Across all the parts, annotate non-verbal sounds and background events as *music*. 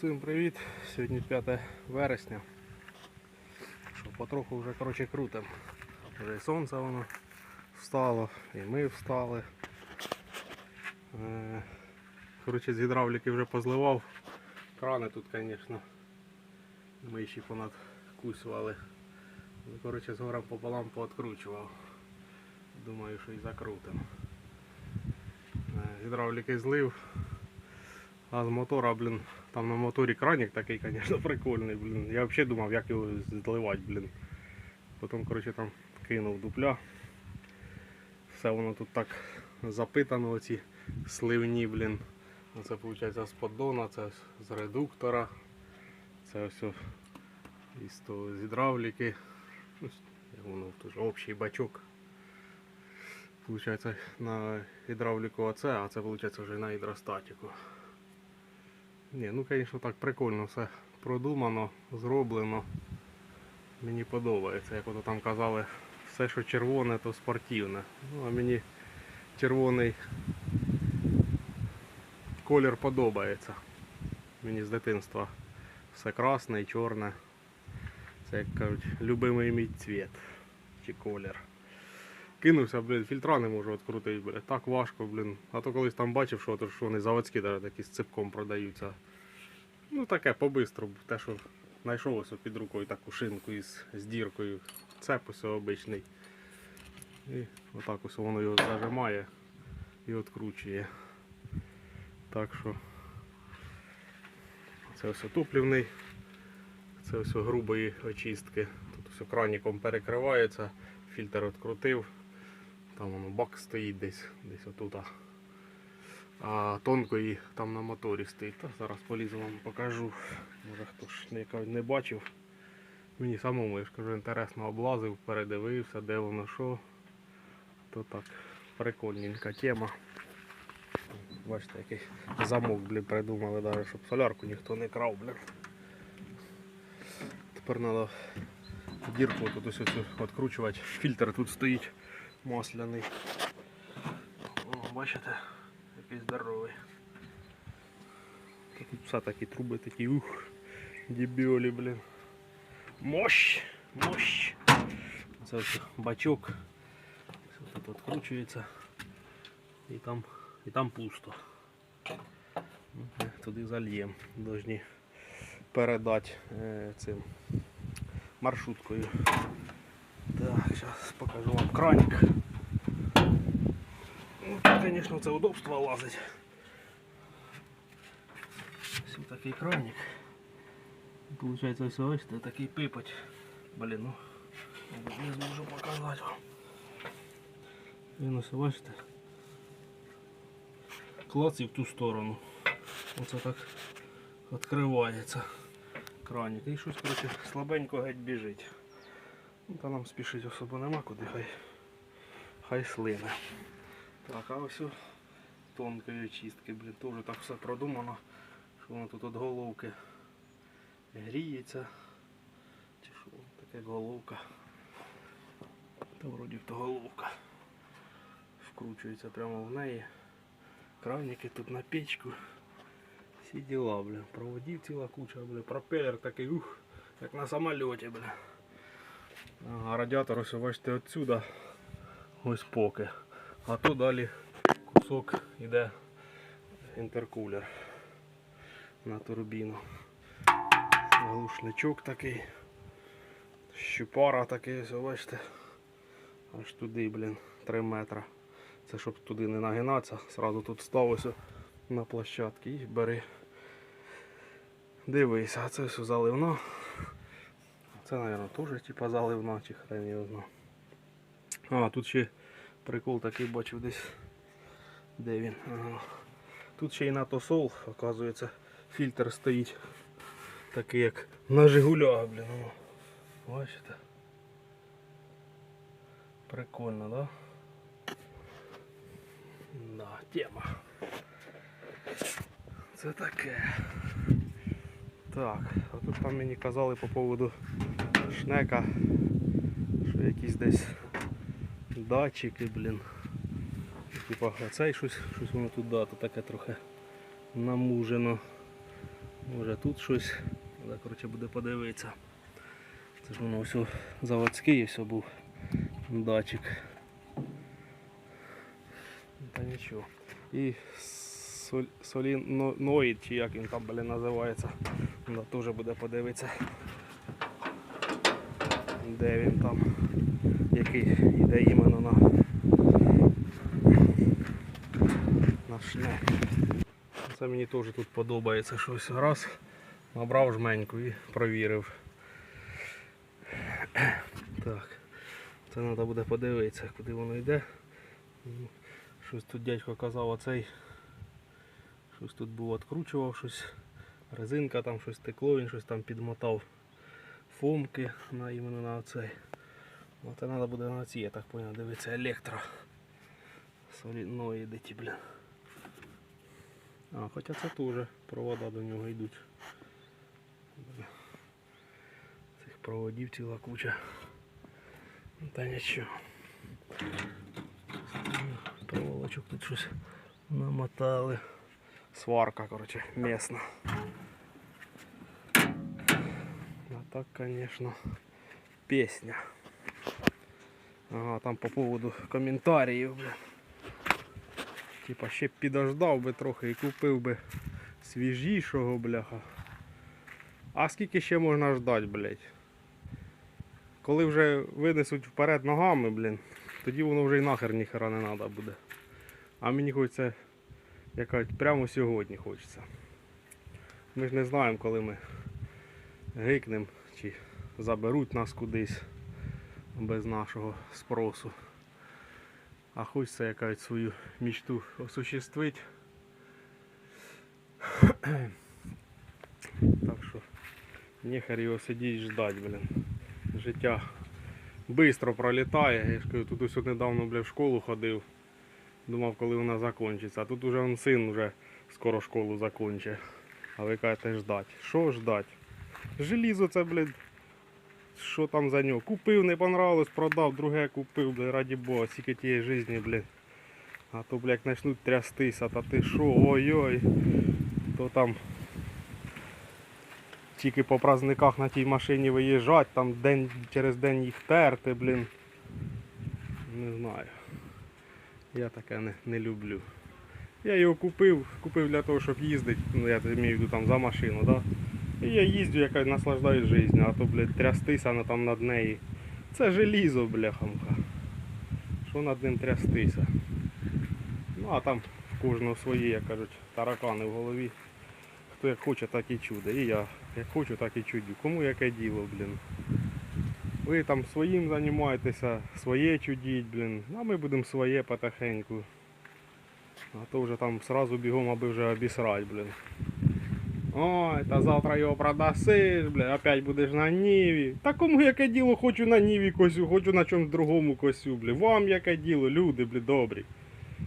Всім привіт! Сьогодні 5 вересня. Потроху вже коротше крутим. Вже і сонце воно встало, і ми встали. Е, Коротше, з гідравліки вже позливав. Крани тут, звісно, миші понад кусували. Ну, Коротше, з горем пополам пооткручував. Думаю, що і закрутим. Е, Гідравліки злив. А з мотора, блін, там на моторі кранік такий, звісно, *laughs* прикольний, блін. Я взагалі думав, як його зливати, блін. Потім, коротше, там кинув дупля. Все воно тут так запитано, оці сливні, блін. Це виходить з поддона, це з редуктора. Це все із того, з гідравліки. Ну, воно тут общий бачок. Получається на гідравліку оце, а це виходить вже на гідростатику. Ні, ну звісно так прикольно все продумано, зроблено. Мені подобається, як ото там казали, все, що червоне, то спортивне. Ну, а мені червоний колір подобається. Мені з дитинства все красне і чорне. Це як кажуть, любимий мій цвіт чи колір. Кинувся, блін, фільтра не можу відкрутити, блін. Так важко, блін. А то колись там бачив, що, що вони заводські навіть такі з ципком продаються. Ну таке по-бистру, те, що знайшов ось під рукою таку шинку із з діркою. Цеп ось обичний. І отак ось воно його зажимає і відкручує. Так що це ось топлівний, це ось грубої очистки. Тут все краніком перекривається, фільтр відкрутив. Там воно бак стоїть десь, десь отут. А тонкої там на моторі стоїть. Та зараз полізу вам покажу. Може хто ж не, не бачив. Мені самому я ж кажу, інтересно облазив, передивився, де воно що. То так, прикольненька тема. Бачите, який замок блін, придумали, навіть, щоб солярку ніхто не крав, блін. Тепер треба дірку тут ось оцю відкручувати. Фільтр тут стоїть масляний. О, бачите, який здоровий. Тут все такі труби такі, ух, дебіолі, блін. Мощ! Мощ! Це ось бачок. Тут відкручується. І там, і там пусто. Ну, Туди зальємо. Должні передати е, цим маршруткою. Так, зараз покажу вам краник. Ну, тут, звісно, це удобство лазить. Ось такий краник. Получається ось ось це такий пипать. Блін, ну мабуть, не зможу показати вам. Він ось бачите. Клац і в ту сторону. Оце так відкривається краник. І щось коротше, слабенько геть біжить. Та нам спішить особо нема куди, хай, хай слине. Так, а ось тонкої очистки, блін, теж так все продумано, що воно тут від головки гріється. Чи що таке головка. Та вроді то головка. Вкручується прямо в неї. Краники тут на печку. Всі діла, блін. Проводів ціла куча, блін. Пропелер такий, ух, як на самольоті, блін. Радіатор ось бачите отсюда. Ось поки. А то далі кусок йде інтеркулер на турбіну. Глушничок такий. Щупара такий, ось бачите. Аж туди, блін, 3 метра. Це щоб туди не нагинатися, сразу тут став ось на площадці і бери. Дивись, а це все заливно. Це, мабуть, теж типа заливна чи хрен. А, тут ще прикол такий бачив десь. Де він? Ага. Тут ще й на тосол, оказується, фільтр стоїть. Такий як на Жигулях, блін. Бачите? Прикольно, да? Да, тема. Це таке. Так, а тут там мені казали по поводу шнека, що якісь десь датчики, блін. Типа оцей щось, щось воно тут да, таке трохи намужено. Може тут щось. Але коротше буде подивитися. Це ж воно все заводське і все був датчик. Та нічого. І соліноїд, чи як він там блін, називається. Теж буде подивитися. Де він там, який йде іменно на, на шнек. Це мені теж тут подобається щось. Раз набрав жменьку і провірив. Так, це треба буде подивитися, куди воно йде. Щось тут дядько казав, оцей. Щось тут був відкручував щось. Резинка там щось текло, він щось там підмотав фомки на іменно на оцей. Ну, це треба буде на ці, я так понял, дивитися електро. Соліноїди ті, бля. А, хоча це теж провода до нього йдуть. Бля. Цих проводів ціла куча. Ну, Та нічого. Проволочок тут щось намотали. Сварка, короче, місна. Так, конечно, песня. Ага, там по поводу коментарів, бля. Типа ще підождав би трохи і купив би свіжішого, бляха. А скільки ще можна ждати, блядь? Коли вже винесуть вперед ногами, блін, тоді воно вже й нахер ніхера не треба буде. А мені хочеться, як кажуть, прямо сьогодні хочеться. Ми ж не знаємо, коли ми гикнемо чи заберуть нас кудись без нашого спросу. А хочеться якась свою мечту осуществити. *clears throat* Так що нехер його сидіть ждать, блін. Життя швидко пролітає. Я ж кажу, тут ось недавно бля, в школу ходив. Думав, коли вона закінчиться. А тут уже син вже скоро школу закінчить. А ви кажете ждать. Що ждать? Желізо це, блядь. Що там за нього? Купив, не понравилось, продав, друге купив, блядь, раді Бога, скільки тієї житті, блядь. А то, блядь, почнуть трястися, та ти що, ой-ой. То там тільки по праздниках на тій машині виїжджать, там день через день їх терти, блін. Не знаю. Я таке не, не люблю. Я його купив, купив для того, щоб їздити, ну я маю в виду там за машину, да? І я їздю, яка наслаждаюсь життю, а то, блядь, трястися на, там над нею. Це желізо, бляхамка. Що над ним трястися? Ну а там в кожного свої, як кажуть, таракани в голові. Хто як хоче, так і чуде. І я як хочу, так і чудю. Кому яке діло, блін. Ви там своїм займаєтеся, своє чудіть, блін. А ми будемо своє потихеньку. А то вже там сразу бігом, аби вже обісрать, блін. Ой, та завтра його продасиш, бля, опять будеш на Ніві. Та кому яке діло, хочу на Ніві косю, хочу на чомусь другому косю, бля. Вам яке діло, люди, бля, добрі.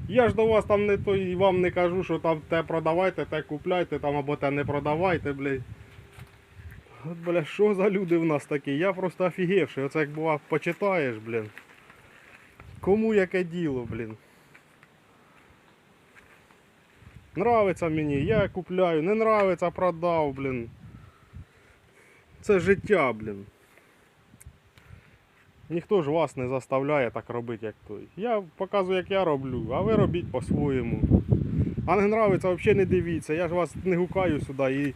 Я ж до вас там не то і вам не кажу, що там те продавайте, те купляйте, там або те не продавайте, блядь. От, бля, що за люди в нас такі? Я просто офігевший. Оце як бува почитаєш, блін. Кому яке діло, блін. Нравиться мені, я купляю, не нравиться, продав, блін. Це життя, блін. Ніхто ж вас не заставляє так робити, як той. Я показую, як я роблю, а ви робіть по-своєму. А не нравиться, взагалі не дивіться. Я ж вас не гукаю сюди і,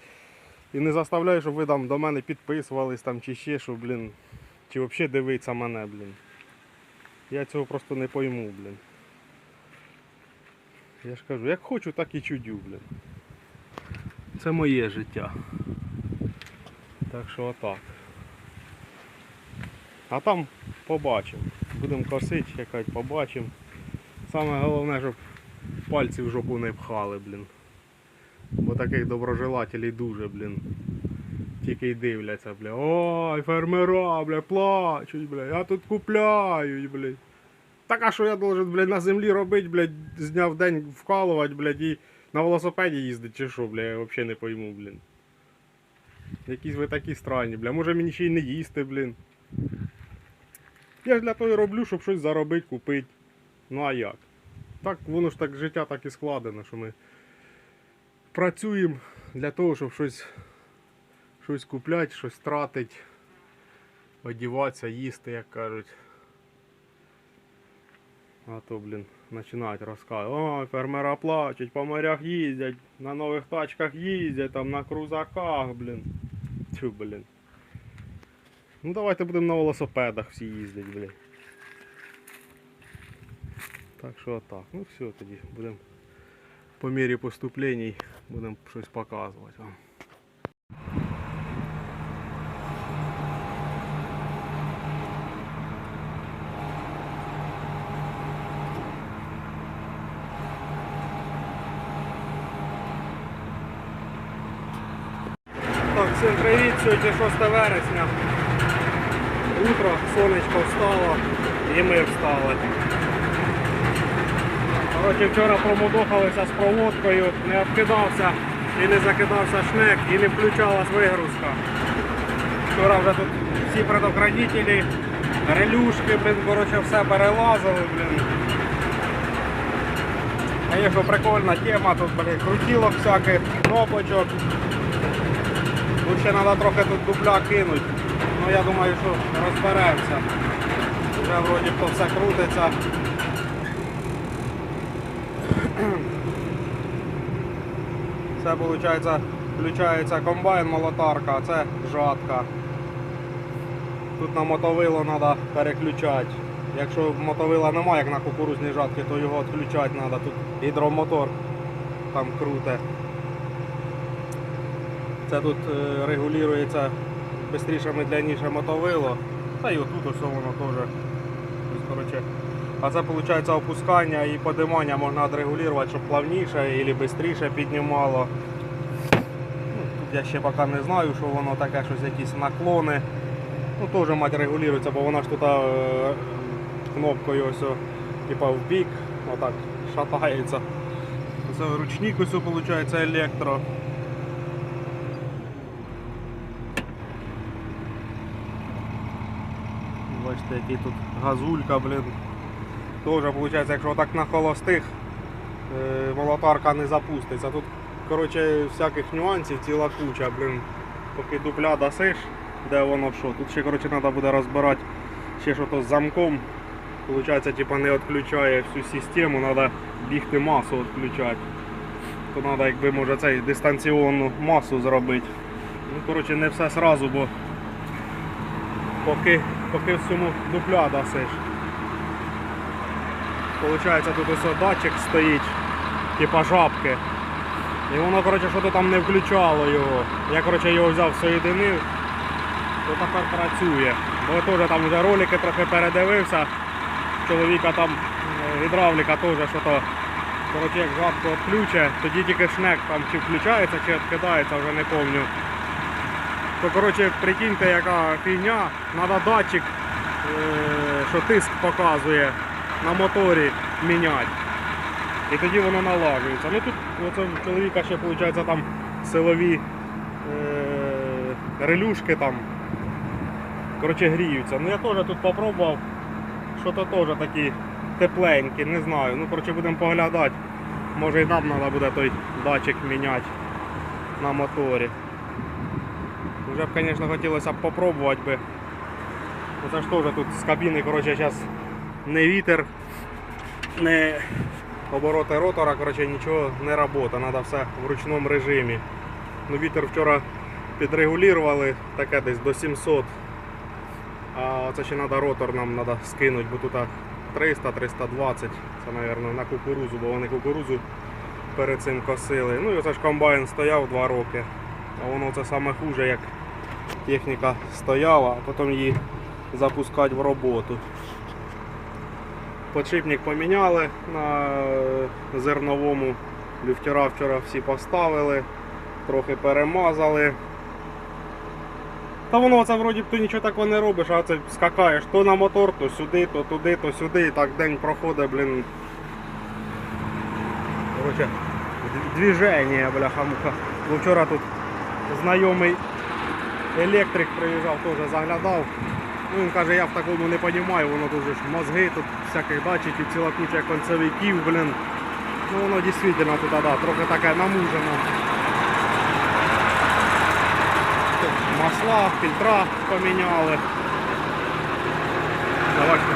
і не заставляю, щоб ви там до мене підписувались там чи ще що, блін. Чи взагалі дивиться мене, блін. Я цього просто не пойму, блін. Я ж кажу, як хочу, так і чудю, блін. Це моє життя. Так що отак. А там побачимо. Будемо косити, якось побачимо. Саме головне, щоб пальці в жопу не пхали, блін. Бо таких доброжелателів дуже, блін. Тільки й дивляться, бля. Ой, фермера, бля, плачуть, бля. Я тут купляють, блядь. Так а що я должен, блядь, на землі робити, блядь, з дня в день вкалувати, блядь, і на велосипеді їздити чи що, бля, я взагалі не пойму, блін. Якісь ви такі странні, бля. Може мені ще й не їсти, блін. Я ж для того і роблю, щоб щось заробити, купити. Ну а як? Так воно ж так життя так і складено, що ми працюємо для того, щоб щось щось купляти, щось тратити, одіватися, їсти, як кажуть. А то, блін, починають розказувати. Ой, фермера плачуть, по морях їздять, на нових тачках їздять, там на крузаках, блін. Тю, блін. Ну давайте будемо на велосипедах всі їздити, блін. Так що отак. Ну все тоді будемо по мірі поступлень будемо щось показувати вам. 14 вересня. Утро, сонечко встало і ми встали. Коротше, Вчора промудохалися з проводкою, не обкидався і не закидався шнек і не включалась вигрузка. Вчора вже тут всі предохранителі, релюшки, блин, коротше, все перелазили. блин. Звісно, прикольна тема, тут блин, крутілок всяких, кнопочок. Тут ще треба трохи тут дубля кинути. Ну я думаю, що розберемося. Вже вроді то все крутиться. *clears throat* Це виходить, включається комбайн молотарка, а це жатка. Тут на мотовило треба переключати. Якщо мотовила немає, як на кукурузній жатці, то його відключати треба. Тут гідромотор там круте. Це тут е, регулюється швидше, медленніше мотовило. Та й отут ось воно теж. Ось, коротше. А це виходить опускання і подимання можна відрегулювати, щоб плавніше або швидше піднімало. Ну, тут я ще поки не знаю, що воно таке, щось якісь наклони. Ну теж мать регулюється, бо вона ж тут е, кнопкою ось, типа в бік, отак шатається. Це ручник ось виходить електро. Бачите, який тут газулька, блін. Тоже виходить, якщо так на холостих е, молотарка не запуститься. Тут коротше, всяких нюансів ціла куча, блін. Поки дупля дасиш, де воно що. Тут ще коротше, треба буде розбирати ще що то з замком. Получається, типа не відключає всю систему, треба бігти масу відключати. То треба, якби може цей дистанційну масу зробити. Ну, коротше, не все сразу, бо поки, поки всьому дупля дасиш. Получається, тут ось датчик стоїть, типа жабки. І воно коротше, що то там не включало його. Я коротше, його взяв, соєдинив, то тепер працює. Бо теж там вже ролики трохи передивився. Чоловіка там е, гідравліка теж що то. Коротше, як жабку відключе, тоді тільки шнек там чи включається, чи відкидається, вже не пам'ятаю. То коротше, прикиньте, яка фігня, треба датчик, е, що тиск показує на моторі міняти. І тоді воно налажується. Ну тут оце в чоловіка ще виходить там силові е, релюшки там. Коротше, гріються. Ну я теж тут попробував, що то теж такі тепленькі, не знаю. Ну коротше будемо поглядати. Може і нам треба буде той датчик міняти на моторі. Вже б, звісно, хотілося б попробувати би. Ну, Це ж теж тут з кабіни, коротше, зараз не вітер, не обороти ротора, коротше, нічого не працює, треба все в ручному режимі. Ну, вітер вчора підрегулювали, таке десь до 700. А це ще треба ротор нам треба скинути, бо тут 300-320. Це, мабуть, на кукурузу, бо вони кукурузу перед цим косили. Ну і оце ж комбайн стояв 2 роки. А воно це саме хуже, як техніка стояла, а потім її запускати в роботу. Подшипник поміняли на зерновому. Люфтера вчора всі поставили, трохи перемазали. Та воно це вроді ти нічого такого не робиш, а це скакаєш то на мотор, то сюди, то туди, то сюди. І так день проходить, блін. Короче, движення, бляха-муха. Вчора тут знайомий електрик приїжджав, теж заглядав. Ну, він каже, я в такому не розумію, воно дуже ж мозги, тут всяких датчиків, ціла куча концевиків, блін. Ну воно дійсно тут да, трохи таке намужено. масла, фільтра поміняли. Бачите,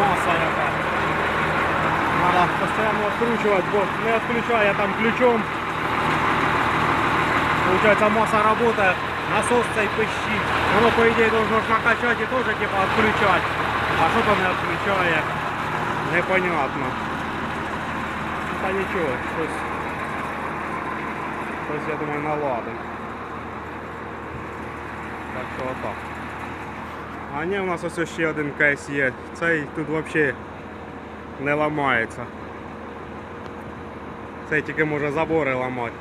маса яка. Треба постійно відкручувати, бо не відключає там ключом. Получається маса працює, насос цей пищить. Воно по ідеї должно ж накачати і теж типа відключати. А що то не відключає? Непонятно. Ну, Та нічого, щось. Щось я думаю наладим. Так що отак. А ні, у нас ось ще один кейс є. Цей тут взагалі не ламається. Цей тільки може забори ламати.